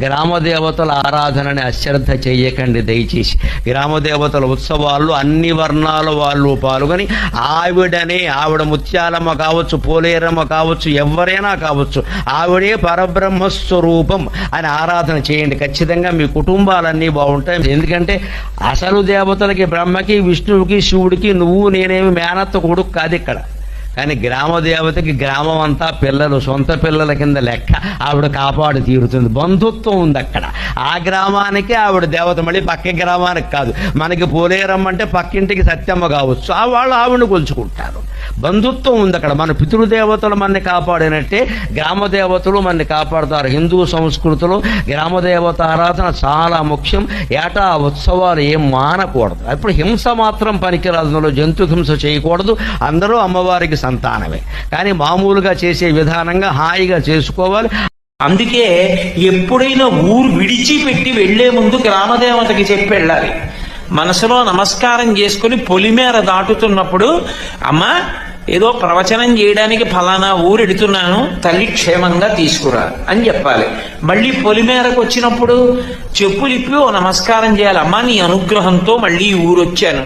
గ్రామ దేవతల ఆరాధనని అశ్రద్ధ చేయకండి దయచేసి. గ్రామ దేవతల ఉత్సవాల్లో అన్ని వర్ణాల వాళ్ళు పాల్గొని ఆవిడనే ఆవిడ ముత్యాలమ్మ కావచ్చు పోలేరమ్మ కావచ్చు ఎవరైనా కావచ్చు ఆవిడే పరబ్రహ్మ స్వరూపం అని ఆరాధన చేయండి. ఖచ్చితంగా మీ కుటుంబాలన్నీ బాగుంటాయి. ఎందుకంటే అసలు దేవతలకి బ్రహ్మకి విష్ణువుకి శివుడికి నువ్వు నేనేమి మేనత్త కొడుకు కాదు ఇక్కడ. కానీ గ్రామ దేవతకి గ్రామం అంతా పిల్లలు సొంత పిల్లల కింద లెక్క ఆవిడ కాపాడు తీరుతుంది. బంధుత్వం ఉంది అక్కడ. ఆ గ్రామానికి ఆవిడ దేవత మళ్ళీ పక్క గ్రామానికి కాదు. మనకి పోలేరమ్మంటే పక్కింటికి సత్యమ్మ కావచ్చు. ఆ వాళ్ళు ఆవిడని కొలుచుకుంటారు. బంధుత్వం ఉంది అక్కడ. మన పితృదేవతలు మనని కాపాడినట్టే గ్రామ దేవతలు మనని కాపాడుతారు. హిందూ సంస్కృతిలో గ్రామ దేవత ఆరాధన చాలా ముఖ్యం. ఏటా ఉత్సవాలు ఏం మానకూడదు. అప్పుడు హింస మాత్రం పనికిరాదు. జంతు హింస చేయకూడదు. అందరూ అమ్మవారికి సంతానమే. కానీ మామూలుగా చేసే విధానంగా హాయిగా చేసుకోవాలి. అందుకే ఎప్పుడైనా ఊరు విడిచిపెట్టి వెళ్ళే ముందు గ్రామదేవతకి చెప్పి వెళ్ళాలి. మనసులో నమస్కారం చేసుకుని పొలిమేర దాటుతున్నప్పుడు అమ్మా ఏదో ప్రవచనం చేయడానికి ఫలానా ఊరు ఎడుతున్నాను తల్లి క్షేమంగా తీసుకురా అని చెప్పాలి. మళ్ళీ పొలిమేరకు వచ్చినప్పుడు చెప్పులిప్పి ఓ నమస్కారం చేయాలి. అమ్మ నీ అనుగ్రహంతో మళ్ళీ ఊరు వచ్చాను